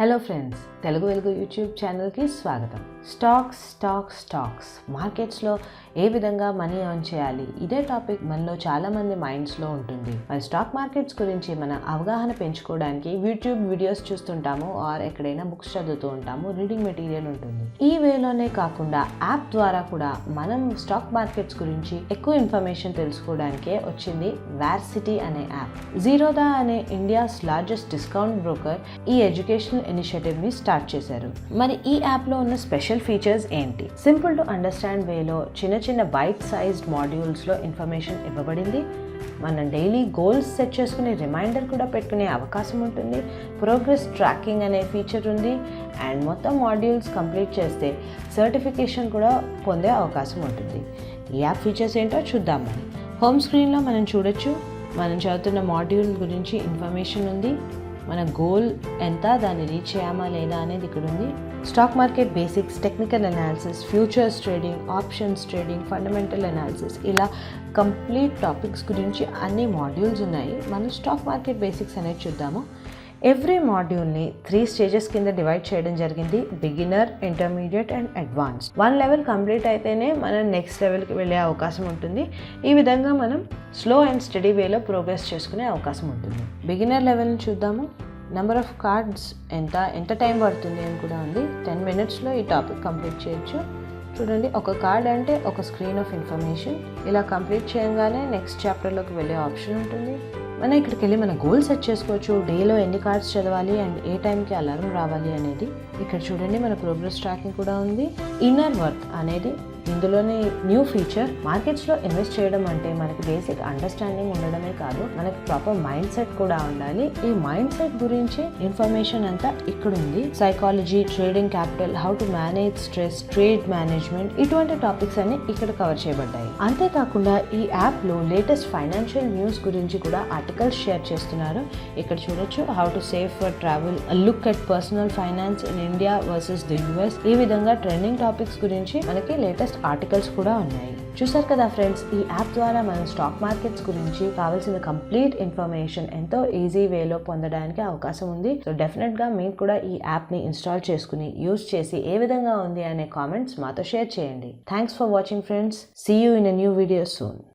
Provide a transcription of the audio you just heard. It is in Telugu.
హలో ఫ్రెండ్స్ తెలుగు వెలుగు యూట్యూబ్ ఛానల్కి స్వాగతం. స్టాక్స్ స్టాక్స్ స్టాక్స్ మార్కెట్స్లో ఏ విధంగా మనీ ఎర్న్ చేయాలి? ఇదే టాపిక్ మనలో చాలామంది మైండ్స్లో ఉంటుంది. మరి స్టాక్ మార్కెట్స్ గురించి మన అవగాహన పెంచుకోవడానికి యూట్యూబ్ వీడియోస్ చూస్తుంటాము ఆర్ ఎక్కడైనా బుక్స్ చదువుతూ ఉంటాము రీడింగ్ మెటీరియల్ ఉంటుంది. ఈ వేలోనే కాకుండా యాప్ ద్వారా కూడా మనం స్టాక్ మార్కెట్స్ గురించి ఎక్కువ ఇన్ఫర్మేషన్ తెలుసుకోవడానికే వచ్చింది వ్యార్సిటీ అనే యాప్ జీరోదా అనే ఇండియాస్ లార్జెస్ట్ డిస్కౌంట్ బ్రోకర్ ఈ ఎడ్యుకేషన్ ఇనిషియేటివ్ని స్టార్ట్ చేశారు. మరి ఈ యాప్లో ఉన్న స్పెషల్ ఫీచర్స్ ఏంటి? సింపుల్ టు అండర్స్టాండ్ వేలో చిన్న చిన్న బైట్ సైజ్డ్ మాడ్యూల్స్లో ఇన్ఫర్మేషన్ ఇవ్వబడింది. మనం డైలీ గోల్స్ సెట్ చేసుకునే రిమైండర్ కూడా పెట్టుకునే అవకాశం ఉంటుంది. ప్రోగ్రెస్ ట్రాకింగ్ అనే ఫీచర్ ఉంది. అండ్ మొత్తం మాడ్యూల్స్ కంప్లీట్ చేస్తే సర్టిఫికేషన్ కూడా పొందే అవకాశం ఉంటుంది. ఈ యాప్ ఫీచర్స్ ఏంటో చూద్దామని హోమ్ స్క్రీన్లో మనం చూడొచ్చు. మనం చదువుతున్న మాడ్యూల్ గురించి ఇన్ఫర్మేషన్ ఉంది. మన గోల్ ఎంత దాన్ని రీచ్ చేయామా లేదా అనేది ఇక్కడ ఉంది. Stock market basics technical analysis futures trading options trading fundamental analysis ఇలా కంప్లీట్ టాపిక్స్ గురించి అన్ని మాడ్యూల్స్ ఉన్నాయి. మనం స్టాక్ మార్కెట్ బేసిక్స్ అనేది చూద్దాము. ఎవ్రీ మాడ్యూల్ని త్రీ స్టేజెస్ కింద డివైడ్ చేయడం జరిగింది. Beginner intermediate and advance one level complete అయితేనే మనం నెక్స్ట్ లెవెల్కి వెళ్ళే అవకాశం ఉంటుంది. ఈ విధంగా మనం స్లో అండ్ స్టడీ వేలో ప్రోగ్రెస్ చేసుకునే అవకాశం ఉంటుంది. బిగినర్ లెవెల్ని చూద్దాము. నెంబర్ ఆఫ్ కార్డ్స్ ఎంత ఎంత టైం పడుతుంది అని కూడా ఉంది. టెన్ మినిట్స్లో ఈ టాపిక్ కంప్లీట్ చేయొచ్చు. చూడండి ఒక కార్డ్ అంటే ఒక స్క్రీన్ ఆఫ్ ఇన్ఫర్మేషన్ ఇలా కంప్లీట్ చేయగానే నెక్స్ట్ చాప్టర్లోకి వెళ్ళే ఆప్షన్ ఉంటుంది. మనం ఇక్కడికి వెళ్ళి మన గోల్ సెట్ చేసుకోవచ్చు డేలో ఎన్ని కార్డ్స్ చదవాలి అండ్ ఏ టైంకి అలారం రావాలి అనేది. ఇక్కడ చూడండి మన ప్రోగ్రెస్ ట్రాకింగ్ కూడా ఉంది. ఇన్నర్ వర్క్ అనేది ఇందులోనే న్యూ ఫీచర్ మార్కెట్స్లో ఇన్వెస్ట్ చేయడం అంటే మనకి బేసిక్ అండర్స్టాండింగ్ ఉండడమే కాదు మనకి ప్రాపర్ మైండ్ సెట్ కూడా ఉండాలి. ఈ మైండ్ సెట్ గురించి ఇన్ఫర్మేషన్ అంతా ఇక్కడ ఉంది psychology trading capital how to manage stress trade management ఇటువంటి టాపిక్స్ అన్ని ఇక్కడ కవర్ చేయబడ్డాయి. అంతేకాకుండా ఈ యాప్లో లేటెస్ట్ ఫైనాన్షియల్ న్యూస్ గురించి కూడా ఆర్టికల్స్ షేర్ చేస్తున్నారు. ఇక్కడ చూడొచ్చు how to save for travel look at personal finance in India versus the US ఈ విధంగా ట్రెండింగ్ టాపిక్స్ గురించి మనకి లేటెస్ట్ ఆర్టికల్స్ కూడా ఉన్నాయి. చూసారు కదా ఫ్రెండ్స్ ఈ యాప్ ద్వారా మనం స్టాక్ మార్కెట్స్ గురించి కావాల్సిన కంప్లీట్ ఇన్ఫర్మేషన్ ఎంతో ఈజీ వేలో పొందడానికి అవకాశం ఉంది. సో డెఫినెట్గా మీరు కూడా ఈ యాప్ని ఇన్స్టాల్ చేసుకుని యూజ్ చేసి ఏ విధంగా ఉంది అనే కామెంట్స్ మాతో షేర్ చేయండి. Thanks for watching friends see you in a new video soon